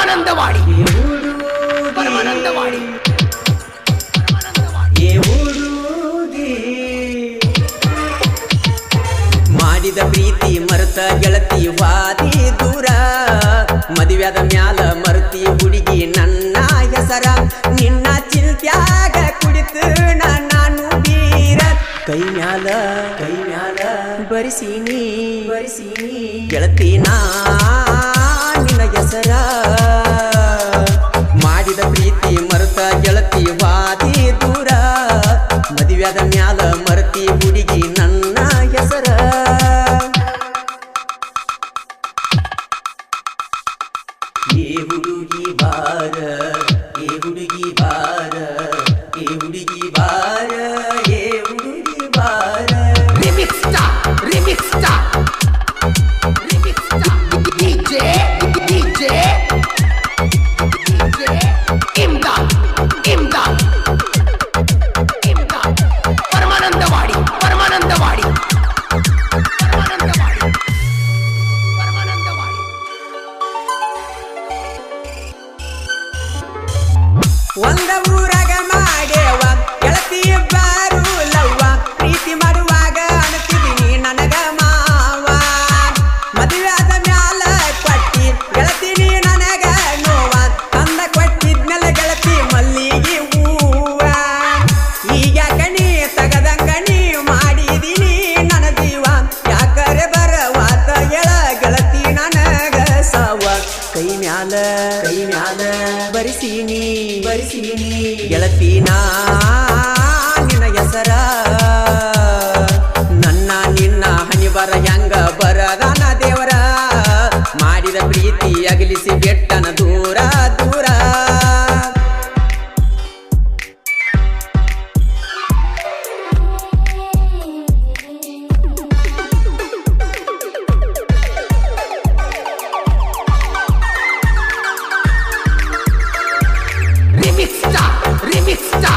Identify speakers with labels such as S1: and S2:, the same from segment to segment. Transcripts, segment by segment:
S1: ಪರಮಾನಂದವಾಡಿ. ಪರಮಾನಂದವಾಡಿ.
S2: ಮಾಡಿದ ಪ್ರೀತಿ ಮರೆತ ಗೆಳತಿ ವಾದಿ ದೂರ. ಮದುವೆದ ಮ್ಯಾಲ ಮರುತಿ ಹುಡುಗಿ ನನ್ನ ಹೆಸರ. ನಿನ್ನ ಚಿಲ್ತ್ಯಾಗ ಕುಡಿತು ನಾನು ಬೀರ ಕೈ ಮ್ಯಾಲ ಕೈ ಮ್ಯಾಲ ಬರಿಸೀನಿ ಬರಿಸೀನಿ. ಗೆಳತಿ ನಾ pura ಮ್ಯಾಲ ಕೈ ಮ್ಯಾಲ ಬರಿಸೀನಿ. ಬರಿಸೀನಿ. ಗೆಳತಿ ನಾ ನಿನ್ನ ಹೆಸರ. ನನ್ನ ನಿನ್ನ ಹನಿ ಬರ ಹೆಂಗ ಬರದಾನ ದೇವರ. ಮಾಡಿದ ಪ್ರೀತಿ ಅಗಲಿಸಿ ಬೆಟ್ಟನ রিমিক্সটা রিমিক্সটা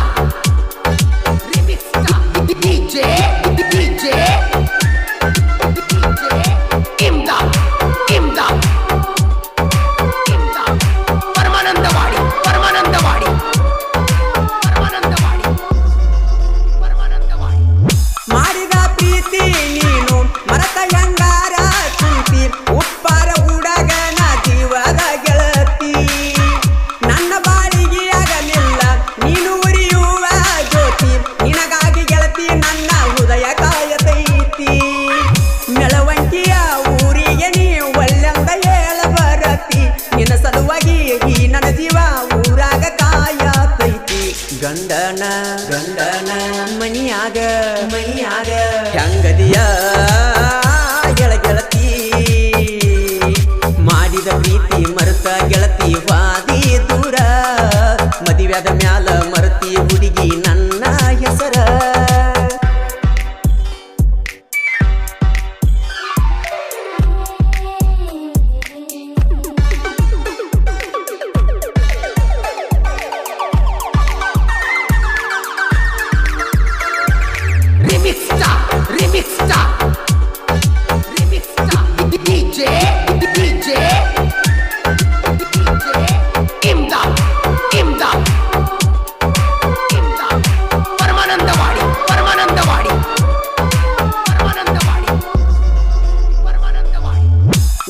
S2: ಮನಿಯಾಗ ಮೈಯಾಗ. ಹೆಂಗದಿಯ ಗೆಳ ಗೆಳತಿ ಮಾಡಿದ ಪ್ರೀತಿ ಮರುತ ಗೆಳತಿ ವಾದಿ ದೂರ. ಮದುವೆದ ಮ್ಯಾಲ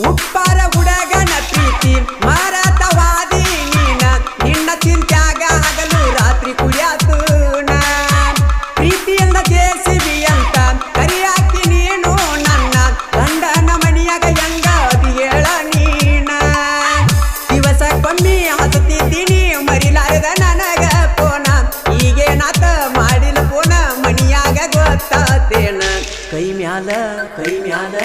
S2: ಉಪ್ಪಾರ ಹುಡಗನ ಪ್ರೀತಿ, ಮಾರಾಟವಾದಿ ನೀನ. ನಿನ್ನ ಚಿಂತ್ಯಾಗ ಹಗಲು ರಾತ್ರಿ ಕುಡಿಯಾತೂನ ಪ್ರೀತಿಯಿಂದ ಜೇಸಿಬಿ ಅಂತ ಕರಿಯಾಕಿ ನೀನು ನನ್ನ. ಗಂಡನ ಮಣಿಯಾಗ ಹೆಂಗ ಅದು ಹೇಳ ನೀನ. ದಿವಸಕ್ಕೊಮ್ಮೆ ಹತ್ತುತ್ತಿದ್ದೀನಿ ಮ್ಯಾಲ ಕೈ ಮ್ಯಾಲ.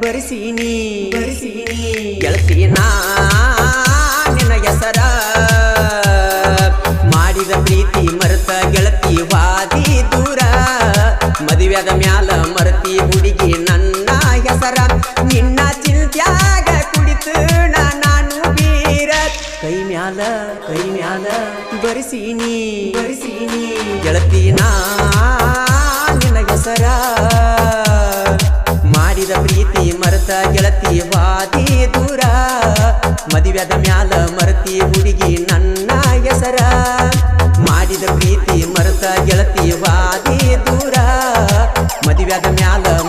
S2: ಬರಿಸೀನಿ. ಬರಿಸೀನಿ. ನಾ ನಿನ್ನ ಹೆಸರ. ಮಾಡಿದ ಪ್ರೀತಿ ಮರೆತ ಗೆಳತಿ ಕೈ ಮ್ಯಾಲ ಕೈ ಮ್ಯಾಲ ಬರಿಸೀನಿ. ಬರಿಸೀನಿ. ಗೆಳತಿ ನಾ ನಿನ್ನ ಹೆಸರ ಮಾಡಿದ ಪ್ರೀತಿ ಮರೆತ ಗೆಳತಿ ವಾದಿ ದೂರ. ಮದುವೆದ ಮ್ಯಾಲ ಮರತಿ ಹುಡುಗಿ ನನ್ನ ಹೆಸರ ಮಾಡಿದ ಪ್ರೀತಿ ಮರೆತ ಗೆಳತಿ ವಾದಿ ದೂರ. ಮದುವೆದ ಮ್ಯಾಲ